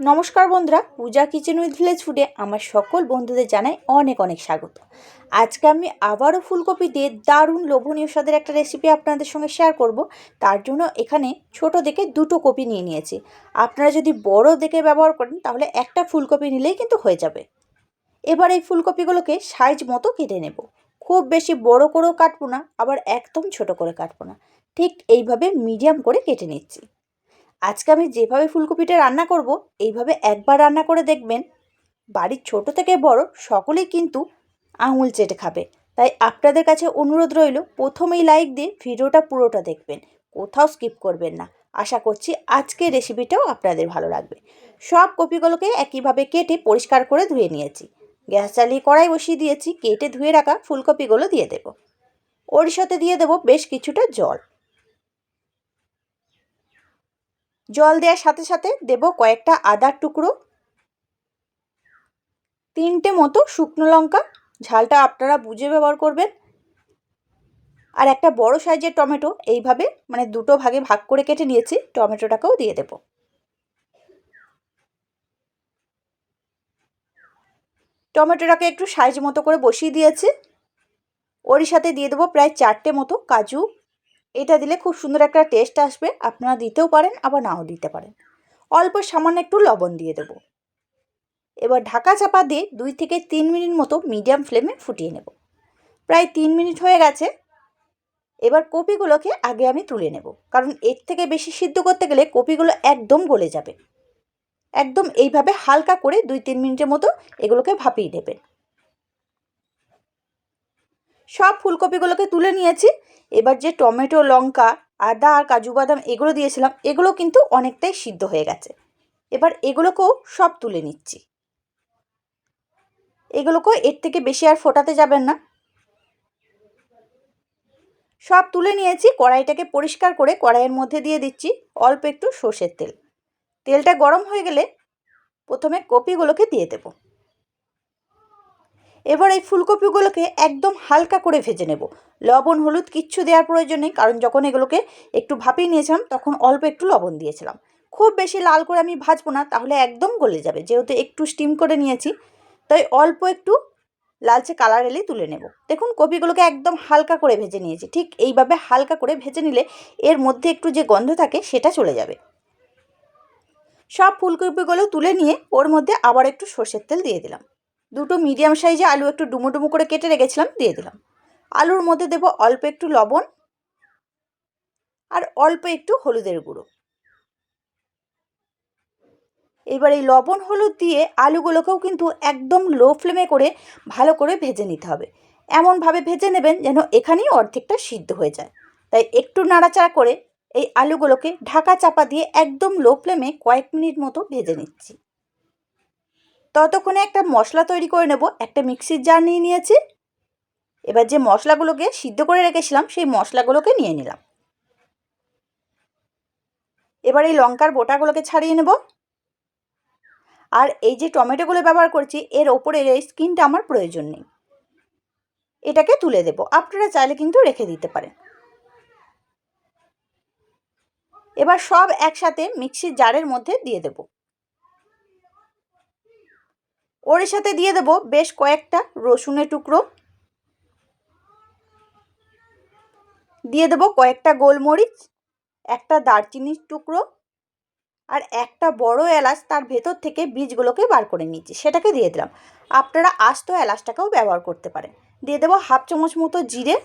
নমস্কার বন্ধুরা, পূজা kitchen with village ফুডে আমার সকল বন্ধুদের জানাই অনেক অনেক স্বাগত। আজকে আমি আবারও ফুলকপি দিয়ে দারুণ লোভনীয় স্বাদের একটা রেসিপি আপনাদের সঙ্গে শেয়ার করব। তার জন্য এখানে ছোট দেখে দুটো কপি নিয়ে নিয়েছি। আপনারা যদি বড় দেখে ব্যবহার করেন, তাহলে একটা ফুলকপি নিলেই কিন্তু হয়ে যাবে। এবার এই ফুলকপিগুলোকে সাইজ মতো কেটে নেব। খুব বেশি বড় করেও কাটবো না, আবার একদম ছোট করে কাটবো না। ঠিক এইভাবে মিডিয়াম করে কেটে নিচ্ছি। আজকে আমি যেভাবে ফুলকপিটা রান্না করব, এইভাবে একবার রান্না করে দেখবেন। বাড়ির ছোট থেকে বড় সকলেই কিন্তু আঙুল চেটে খাবে। তাই আপনাদের কাছে অনুরোধ রইল, প্রথমেই লাইক দিয়ে ভিডিওটা পুরোটা দেখবেন, কোথাও স্কিপ করবেন না। আশা করছি আজকের রেসিপিটাও আপনাদের ভালো লাগবে। সব কপিগুলোকে একইভাবে কেটে পরিষ্কার করে ধুয়ে নিয়েছি। গ্যাস চালিয়ে কড়াই বসিয়ে দিয়েছি, কেটে ধুয়ে রাখা ফুলকপিগুলো দিয়ে দেব। ওর সাথে দিয়ে দেব বেশ কিছুটা জল। জল দেওয়ার সাথে সাথে দেব কয়েকটা আদার টুকরো, তিনটে মতো শুকনো লঙ্কা। ঝালটা আপনারা বুঝে ব্যবহার করবেন। আর একটা বড় সাইজের টমেটো এইভাবে মানে দুটো ভাগে ভাগ করে কেটে নিয়েছি, টমেটোটাকেও দিয়ে দেব। টমেটোটাকে একটু সাইজ মতো করে বসিয়ে দিয়েছি। ওরই সাথে দিয়ে দেবো প্রায় চারটে মতো কাজু এটা দিলে খুব সুন্দর একটা টেস্ট আসবে। আপনারা দিতেও পারেন, আবার নাও দিতে পারেন। অল্প সামান্য একটু লবণ দিয়ে দেবো। এবার ঢাকা চাপা দিয়ে দুই থেকে তিন মিনিট মতো মিডিয়াম ফ্লেমে ফুটিয়ে নেব। প্রায় তিন মিনিট হয়ে গেছে। এবার কপিগুলোকে আগে আমি তুলে নেব। কারণ এর থেকে বেশি সিদ্ধ করতে গেলে কপিগুলো একদম গলে যাবে। একদম এইভাবে হালকা করে দুই তিন মিনিটের মতো এগুলোকে ভাপিয়ে নেবেন। সব ফুলকপিগুলোকে তুলে নিয়েছি। এবার যে টমেটো, লঙ্কা, আদা আর কাজু বাদাম এগুলো দিয়েছিলাম, এগুলো কিন্তু অনেকটাই সিদ্ধ হয়ে গেছে। এবার এগুলোকেও সব তুলে নিচ্ছি। এগুলোকেও এর থেকে বেশি আর ফোটাতে যাবেন না। সব তুলে নিয়েছি, কড়াইটাকে পরিষ্কার করে কড়াইয়ের মধ্যে দিয়ে দিচ্ছি অল্প একটু সর্ষের তেল। তেলটা গরম হয়ে গেলে প্রথমে কপিগুলোকে দিয়ে দেবো। এবার এই ফুলকপিগুলোকে একদম হালকা করে ভেজে নেব। লবণ, হলুদ কিচ্ছু দেওয়ার প্রয়োজন নেই, কারণ যখন এগুলোকে একটু ভাপিয়ে নিয়েছিলাম, তখন অল্প একটু লবণ দিয়েছিলাম। খুব বেশি লাল করে আমি ভাজবো না, তাহলে একদম গলে যাবে, যেহেতু একটু স্টিম করে নিয়েছি। তাই অল্প একটু লালচে কালার এলেই তুলে নেব। দেখুন, কপিগুলোকে একদম হালকা করে ভেজে নিয়েছি। ঠিক এইভাবে হালকা করে ভেজে নিলে এর মধ্যে একটু যে গন্ধ থাকে, সেটা চলে যাবে। সব ফুলকপিগুলো তুলে নিয়ে ওর মধ্যে আবার একটু সর্ষের তেল দিয়ে দিলাম। দুটো মিডিয়াম সাইজে আলু একটু ডুমো ডুমো করে কেটে রেখেছিলাম, দিয়ে দিলাম। আলুর মধ্যে দেব অল্প একটু লবণ আর অল্প একটু হলুদের গুঁড়ো। এবার এই লবণ হলুদ দিয়ে আলুগুলোকেও কিন্তু একদম লো ফ্লেমে করে ভালো করে ভেজে নিতে হবে। এমনভাবে ভেজে নেবেন যেন এখানেই অর্ধেকটা সিদ্ধ হয়ে যায়। তাই একটু নাড়াচাড়া করে এই আলুগুলোকে ঢাকা চাপা দিয়ে একদম লো ফ্লেমে কয়েক মিনিট মতো ভেজে নিচ্ছি। ততক্ষণে একটা মশলা তৈরি করে নেব, একটা মিক্সির জার নিয়ে নিয়েছি। এবার যে মশলাগুলোকে সিদ্ধ করে রেখেছিলাম, সেই মশলাগুলোকে নিয়ে নিলাম। এবার এই লঙ্কার বোটাগুলোকে ছাড়িয়ে নেব। আর এই যে টমেটোগুলো ব্যবহার করছি, এর ওপরের এই স্কিনটা আমার প্রয়োজন নেই। এটাকে তুলে দেব। আপনারা চাইলে কিন্তু রেখে দিতে পারেন। এবার সব একসাথে মিক্সির জারের মধ্যে দিয়ে দেবো। ওর সাথে দিয়ে দেবো বেশ কয়েকটা রসুনের টুকরো। দিয়ে দেবো কয়েকটা গোলমরিচ, একটা দারচিনির টুকরো আর একটা বড় এলাচ তার ভেতর থেকে বীজগুলোকে বার করে নিচ্ছি সেটাকে দিয়ে দিলাম। আপনারা আস্ত এলাচটাকেও ব্যবহার করতে পারেন। দিয়ে দেবো হাফ চামচ মতো জিরে,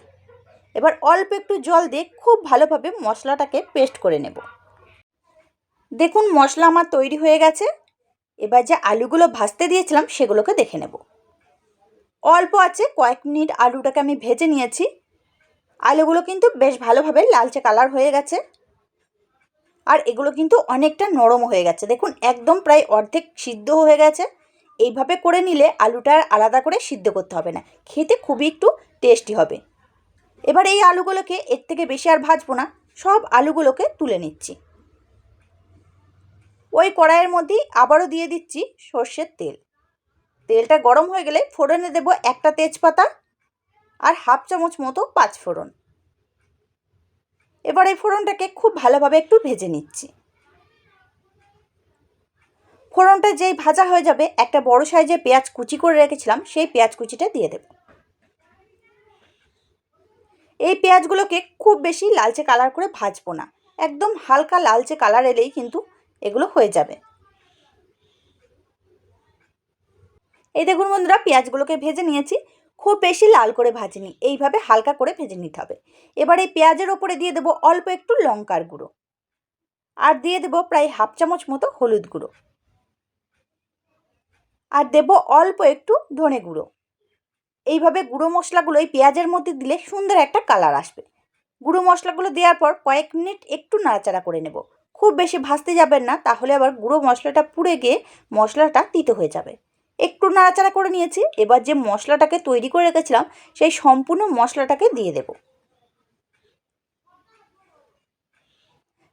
এবার অল্প একটু জল দিয়ে খুব ভালোভাবে মশলাটাকে পেস্ট করে নেব। দেখুন মশলা আমার তৈরি হয়ে গেছে। এবার যে আলুগুলো ভাজতে দিয়েছিলাম সেগুলোকে দেখে নেব। অল্প আছে, কয়েক মিনিট আলুটাকে আমি ভেজে নিয়েছি। আলুগুলো কিন্তু বেশ ভালোভাবে লালচে কালার হয়ে গেছে। আর এগুলো কিন্তু অনেকটা নরম হয়ে গেছে। দেখুন, একদম প্রায় অর্ধেক সিদ্ধ হয়ে গেছে। এইভাবে করে নিলে আলুটা আলাদা করে সিদ্ধ করতে হবে না। খেতে খুবই একটু টেস্টি হবে। এবার এই আলুগুলোকে এর থেকে বেশি আর ভাজবো না। সব আলুগুলোকে তুলে নিচ্ছি। ওই কড়াইয়ের মধ্যেই আবারও দিয়ে দিচ্ছি সর্ষের তেল। তেলটা গরম হয়ে গেলে ফোড়নে দেব একটা তেজপাতা আর হাফ চামচ মতো পাঁচ ফোড়ন। এবার এই ফোড়নটাকে খুব ভালোভাবে একটু ভেজে নিচ্ছি। ফোড়নটা যেই ভাজা হয়ে যাবে, একটা বড় সাইজের পেঁয়াজ কুচি করে রেখেছিলাম, সেই পেঁয়াজ কুচিটা দিয়ে দেব। এই পেঁয়াজগুলোকে খুব বেশি লালচে কালার করে ভাজবো না। একদম হালকা লালচে কালার এলেই কিন্তু এগুলো হয়ে যাবে। এই দেখুন বন্ধুরা, পেঁয়াজগুলোকে ভেজে নিয়েছি। খুব বেশি লাল করে ভাজিনি, এইভাবে হালকা করে ভেজে নিতে হবে। এবার এই পেঁয়াজের ওপরে দিয়ে দেবো অল্প একটু লঙ্কার গুঁড়ো। আর দিয়ে দেবো প্রায় হাফ চামচ মতো হলুদ গুঁড়ো। আর দেব অল্প একটু ধনে গুঁড়ো। এইভাবে গুঁড়ো মশলাগুলো এই পেঁয়াজের মধ্যে দিলে সুন্দর একটা কালার আসবে। গুঁড়ো মশলাগুলো দেওয়ার পর কয়েক মিনিট একটু নাড়াচাড়া করে নেব। খুব বেশি ভাজতে যাবেন না, তাহলে আবার গুঁড়ো মশলাটা পুড়ে গিয়ে মশলাটা তিতো হয়ে যাবে। একটু নাড়াচাড়া করে নিয়েছি, এবার যে মশলাটাকে তৈরি করে রেখেছিলাম, সেই সম্পূর্ণ মশলাটাকে দিয়ে দেব।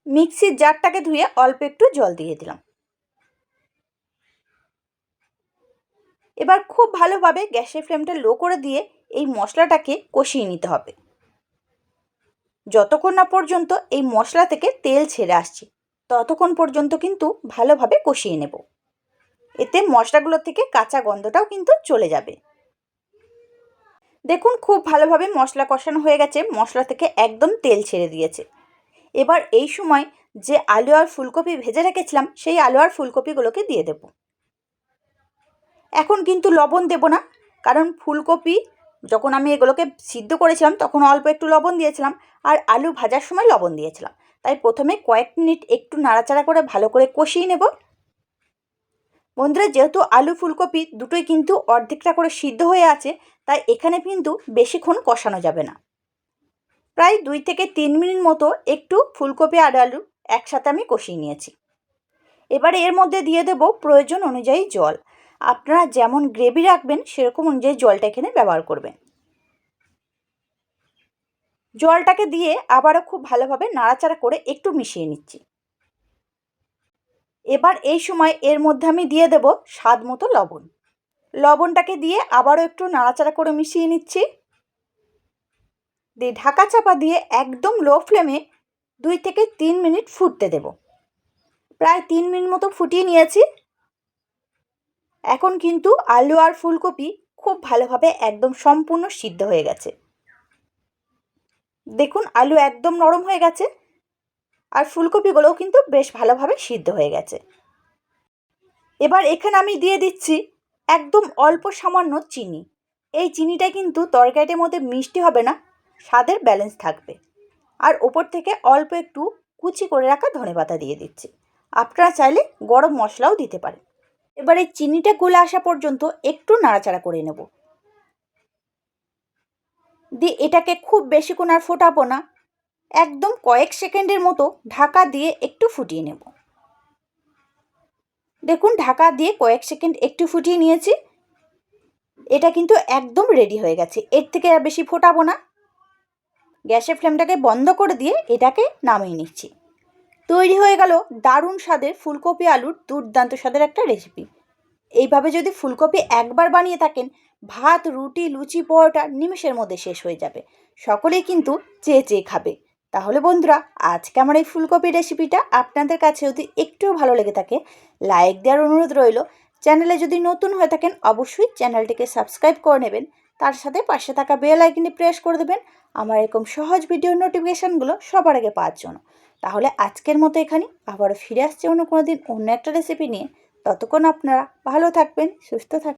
মিক্সির জারটাকে ধুয়ে অল্প একটু জল দিয়ে দিলাম। এবার খুব ভালোভাবে গ্যাসের ফ্লেমটা লো করে দিয়ে এই মশলাটাকে কষিয়ে নিতে হবে। যতক্ষণ না পর্যন্ত এই মশলা থেকে তেল ছেড়ে আসছে, ততক্ষণ পর্যন্ত কিন্তু ভালোভাবে কষিয়ে নেব। এতে মশলাগুলো থেকে কাঁচা গন্ধটাও কিন্তু চলে যাবে। দেখুন, খুব ভালোভাবে মশলা কষানো হয়ে গেছে, মশলা থেকে একদম তেল ছেড়ে দিয়েছে। এবার এই সময় যে আলু আর ফুলকপি ভেজে রেখেছিলাম, সেই আলু আর ফুলকপিগুলোকে দিয়ে দেব। এখন কিন্তু লবণ দেব না, কারণ ফুলকপি যখন আমি এগুলোকে সিদ্ধ করেছিলাম, তখন অল্প একটু লবণ দিয়েছিলাম আর আলু ভাজার সময় লবণ দিয়েছিলাম। তাই প্রথমে কয়েক মিনিট একটু নাড়াচাড়া করে ভালো করে কষিয়ে নেব। বন্ধুরা, যেহেতু আলু ফুলকপি দুটোই কিন্তু অর্ধেকটা করে সিদ্ধ হয়ে আছে, তাই এখানে কিন্তু বেশিক্ষণ কষানো যাবে না। প্রায় দুই থেকে তিন মিনিট মতো একটু ফুলকপি আর আলু একসাথে আমি কষিয়ে নিয়েছি। এবারে এর মধ্যে দিয়ে দেব প্রয়োজন অনুযায়ী জল। আপনারা যেমন গ্রেভি রাখবেন, সেরকম অনুযায়ী জলটা এখানে ব্যবহার করবেন। জলটাকে দিয়ে আবারও খুব ভালোভাবে নাড়াচাড়া করে একটু মিশিয়ে নিচ্ছি। এবার এই সময় এর মধ্যে আমি দিয়ে দেব স্বাদ মতো লবণ। লবণটাকে দিয়ে আবারও একটু নাড়াচাড়া করে মিশিয়ে নিচ্ছি। দিয়ে ঢাকা চাপা দিয়ে একদম লো ফ্লেমে দুই থেকে তিন মিনিট ফুটতে দেব। প্রায় তিন মিনিট মতো ফুটিয়ে নিয়েছি। এখন কিন্তু আলু আর ফুলকপি খুব ভালোভাবে একদম সম্পূর্ণ সিদ্ধ হয়ে গেছে। দেখুন, আলু একদম নরম হয়ে গেছে আর ফুলকপিগুলোও কিন্তু বেশ ভালোভাবে সিদ্ধ হয়ে গেছে। এবার এখানে আমি দিয়ে দিচ্ছি একদম অল্প সামান্য চিনি। এই চিনিটা কিন্তু তরকারিটার মধ্যে মিষ্টি হবে না, স্বাদের ব্যালেন্স থাকবে। আর ওপর থেকে অল্প একটু কুচি করে রাখা ধনে পাতা দিয়ে দিচ্ছি। আপনারা চাইলে গরম মশলাও দিতে পারেন। এবার এই চিনিটা গলে আসা পর্যন্ত একটু নাড়াচাড়া করে নেব। দিয়ে এটাকে খুব বেশিক্ষণ আর ফোটাবো না। একদম কয়েক সেকেন্ডের মতো ঢাকা দিয়ে একটু ফুটিয়ে নেব। দেখুন, ঢাকা দিয়ে কয়েক সেকেন্ড একটু ফুটিয়ে নিয়েছি। এটা কিন্তু একদম রেডি হয়ে গেছে। এর থেকে আর বেশি ফোটাবো না। গ্যাসের ফ্লেমটাকে বন্ধ করে দিয়ে এটাকে নামিয়ে নিচ্ছি। তৈরি হয়ে গেল দারুণ স্বাদের ফুলকপি আলুর দুর্দান্ত স্বাদের একটা রেসিপি এইভাবে যদি ফুলকপি একবার বানিয়ে থাকেন, ভাত, রুটি, লুচি, পরোটা নিমেষের মধ্যে শেষ হয়ে যাবে। সকলেই কিন্তু চেয়ে চেয়ে খাবে। তাহলে বন্ধুরা, আজকে আমার এই ফুলকপির রেসিপিটা আপনাদের কাছে যদি একটুও ভালো লেগে থাকে লাইক দেওয়ার অনুরোধ রইল। চ্যানেলে যদি নতুন হয়ে থাকেন, অবশ্যই চ্যানেলটিকে সাবস্ক্রাইব করে নেবেন। তার সাথে পাশে থাকা বেল আইকনটি প্রেস করে দেবেন। আমার এরকম সহজ ভিডিও নোটিফিকেশানগুলো সবার আগে পাওয়ার জন্য। তাহলে আজকের মতো এখানে আবারও ফিরে আসছে অন্য কোনো দিন অন্য একটা রেসিপি নিয়ে। ততক্ষণ আপনারা ভালো থাকবেন, সুস্থ থাকবেন।